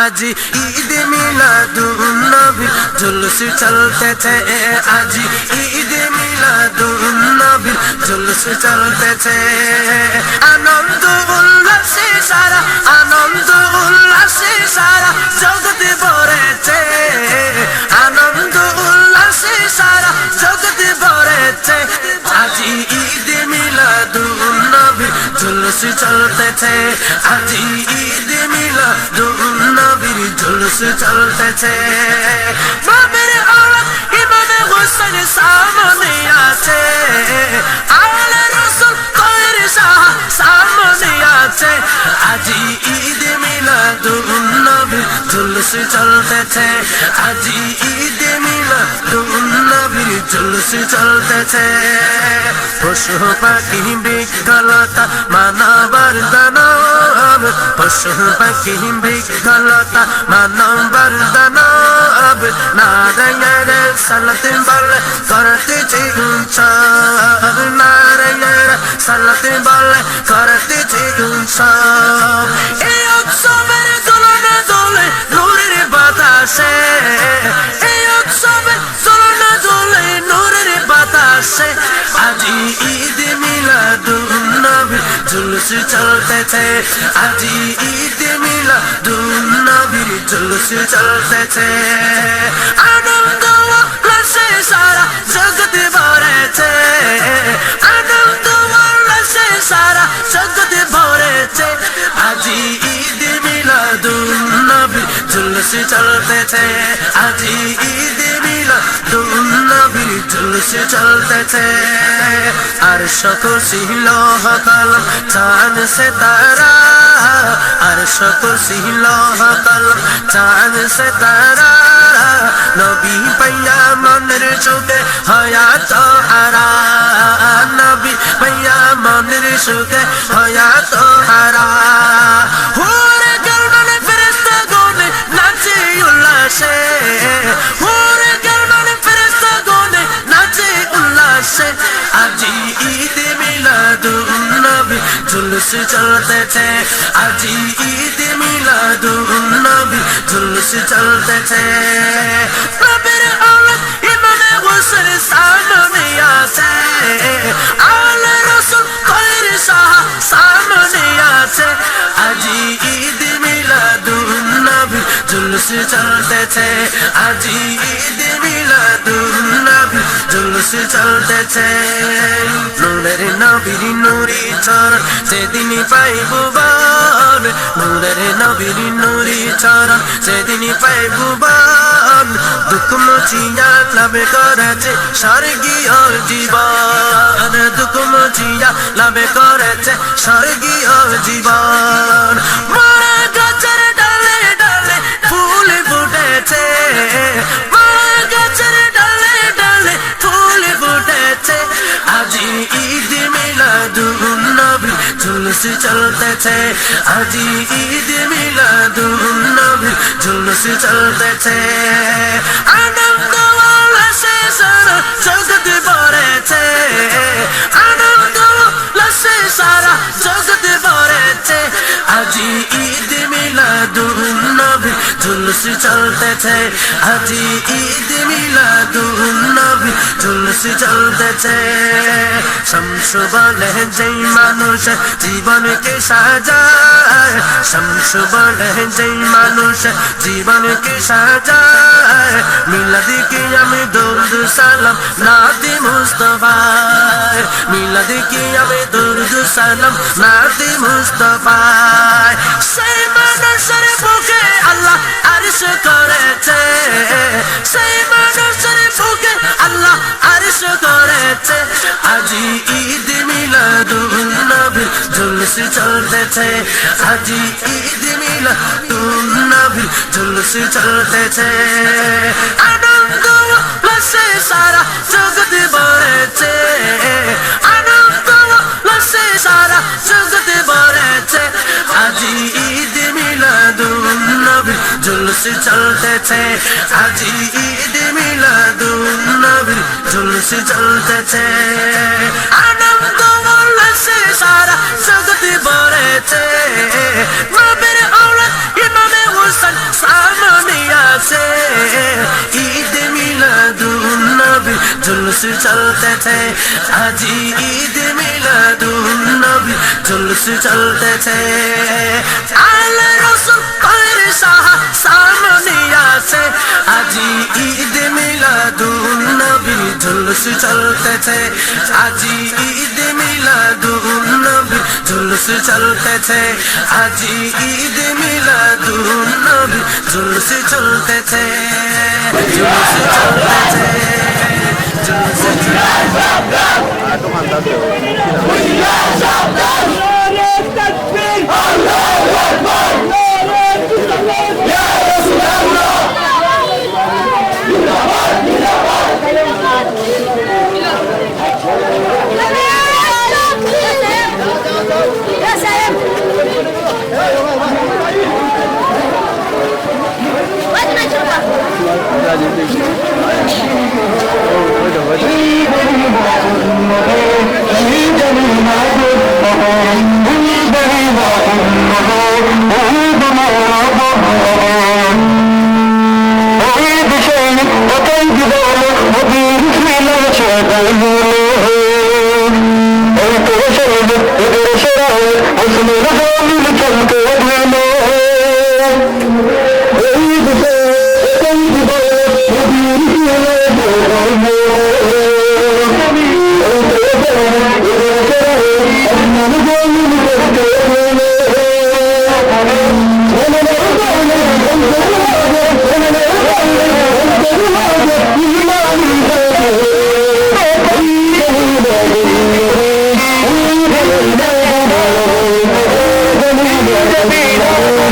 আজি ঈদ মিলাদুন্নবী জুলুস চলতেছে আজ ঈদ মিলাদুন্নবী জুলুস চলতেছে আনন্দ উল্লাসে সারা আনন্দ জুলুস চলতেছে আজি ঈদ মিলাদুন নবীর চলতে চলতেছে ইমামে হোসেন সামনে আছে। শাহ জুলুস চলতেছে। আজি ঈদ মিলাদুন নবীর জুলুস চলতেছে। পশু পাখি বিকলতা মানবার দানব। পশু পাখি বিকলতা মানবার দানব। নারায়ণ সালাত বল করতে চিগুঞ্চব নারায়ণ সালাত বল করতে চিগুঞ্চব এই উৎসবের বাতাসে উৎসবে চলো না জলে নূরের বাতাসে। আজি ঈদ মিলাদুন নবী জুলুস চলতেছে। আজি ঈদ মিলাদুন নবীর জুলুস চলতেছে। আনন্দ জুলুস চলতেছে আজি ঈদ মিলাদুন নবীর জুলুস চলতেছে আর সকল সিল কলম চাঁদ সে তারা। আর সকল সিল কলম চাঁদ সে তারা। নবী পাইয়া মনের চোখে হয়াত হারা নবী পাইয়া মনের চোখে হয়াত হারা হুরে জুলুস চলতেছে। আজি ঈদ মিলাদুন নবী জুলুস চলতেছে। নবীর আওলাদ ইমামে হোসেন সামনে আছে। আলে রসুল জুলুস চলতেছে আজি ঈদ মিলাদুন নবী জুলুস চলতেছে নূরের নবীর নুরি চরণ সেদিন পাইব বান। নূরের নবীর নুরি চরণ সেদিন পাইব বান। দুঃখ মুছিয়া লাভে করেছে স্বর্গীয় জীবন। দুঃখ মুছিয়া লাভে করেছে স্বর্গীয় জীবন। জুলুস চলতেছে, আজি ঈদ মিলাদুন নবী জুলুস চলতেছে। আনন্দ উল্লাসে সারা জগৎ ভরেছে। আনন্দ উল্লাসে সারা জগৎ ভরেছে। আজি ঈদ মিলাদুন নবী জুলুস চলতেছে, আজি ঈদ মিলাদুন জুলুস চলতেছে। শামস বলে মানুষ জীবনকে সাজায় শামস বলে যেই মানুষ জীবনকে সাজায় মিলাদিকে আমি দৌদ সালাম, নাতি মুস্তফায় মিলাদিকে আমি দৌদ সালাম, নাতি মুস্তফায় সেই মানুষের বুকে আল্লাহ আরিশ করেছে, সেই আরিশ করেছে। আজি ঈদ মিলাদুন নবী জুলুস চলতেছে। আজি ঈদ মিলাদুন নবী জুলুস চলতেছে। আনন্দ উল্লাসে সারা জগৎ ভরেছে। আনন্দ উল্লাসে সারা জগৎ ভরেছে। আজি জুলুস চলতেছে, আজি ঈদ মিলাদুন নবী জুলুস চলতেছে। আনন্দ উল্লাসে সারা জগতে ভরেছে। নবীর ঔরত ইমামে হোসেন সামনে আছে। ঈদ মিলাদুন নবী জুলুস চলতেছে, আজি ঈদ মিলাদুন নবী জুলুস চলতেছে। আল রাসূল সাহা সামনে আছে আজি ঈদ মিলাদুন নবী জুলুস চলতেছে। আজি ঈদ মিলাদুন নবী জুলুস চলতেছে। আজি ঈদ মিলাদুন নবী জুলুস চলতেছে। জুলুস চলতেছে। জুলুস চলতেছে Oh,